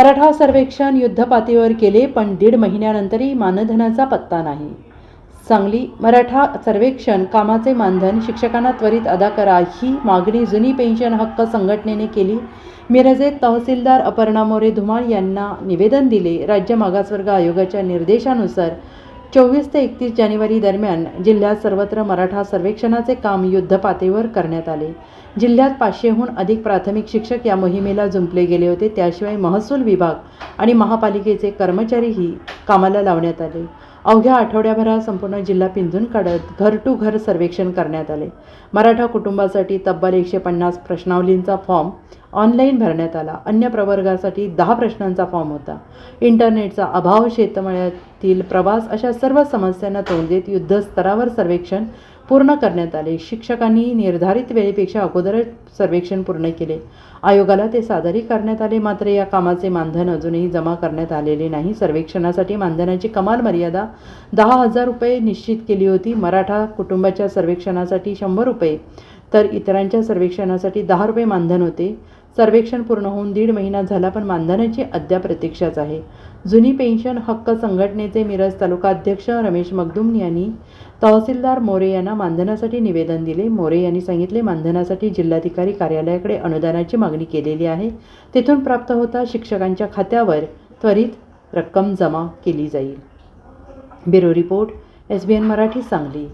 मराठा सर्वेक्षण युद्धपातळीवर केले पण दीड महिन्यानंतरही मानधनाचा पत्ता नाही. सांगली मराठा सर्वेक्षण कामाचे मानधन शिक्षकांना त्वरित अदा करा ही मागणी जुनी पेन्शन हक्क संघटनेने केली. मिरजेत तहसीलदार अपर्णा मोरे धुमाळ यांना निवेदन दिले. राज्य मागासवर्ग आयोगाच्या निर्देशानुसार चोवीस ते एकतीस जानेवारी दरम्यान जिल्ह्यात सर्वत्र मराठा सर्वेक्षणाचे काम युद्धपातळीवर करण्यात आले. जिल्ह्यात पाचशेहून अधिक प्राथमिक शिक्षक या मोहिमेला जुंपले गेले होते. त्याशिवाय महसूल विभाग आणि महापालिकेचे कर्मचारीही कामाला लावण्यात आले. अवघ्या आठवड्याभरात संपूर्ण जिल्हा पिंजून काढत घर टू घर सर्वेक्षण करण्यात आले. मराठा कुटुंबासाठी तब्बल एकशे पन्नास प्रश्नावलींचा फॉर्म ऑनलाईन भरण्यात आला. अन्य प्रवर्गासाठी दहा प्रश्नांचा फॉर्म होता. इंटरनेटचा अभाव शेतमळ्यातील प्रवास अशा सर्व समस्यांना तोंड देत युद्धस्तरावर सर्वेक्षण पूर्ण करण्यात आले. शिक्षकांनी निर्धारित वेळेपेक्षा अगोदरच सर्वेक्षण पूर्ण केले. आयोगाला ते सादरी करण्यात आले मात्र या कामाचे मानधन अजूनही जमा करण्यात आलेले नाही. सर्वेक्षणासाठी मानधनाची कमाल मर्यादा दहा हजार रुपये निश्चित केली होती. मराठा कुटुंबाच्या सर्वेक्षणासाठी शंभर रुपये तर इतरांच्या सर्वेक्षणासाठी दहा रुपये मानधन होते. सर्वेक्षण पूर्ण होऊन दीड महिना झाला पण मानधनाची अद्याप प्रतीक्षाच आहे. जुनी पेन्शन हक्क संघटनेचे मिरज तालुका अध्यक्ष रमेश मगदुम यांनी तहसीलदार मोरे यांना मानधनासाठी निवेदन दिले. मोरे यांनी सांगितले मानधनासाठी जिल्हाधिकारी कार्यालयाकडे अनुदानाची मागणी केलेली आहे. तेथून प्राप्त होता शिक्षकांच्या खात्यावर त्वरित रक्कम जमा केली जाईल. Bureau report S B N Marathi Sangli.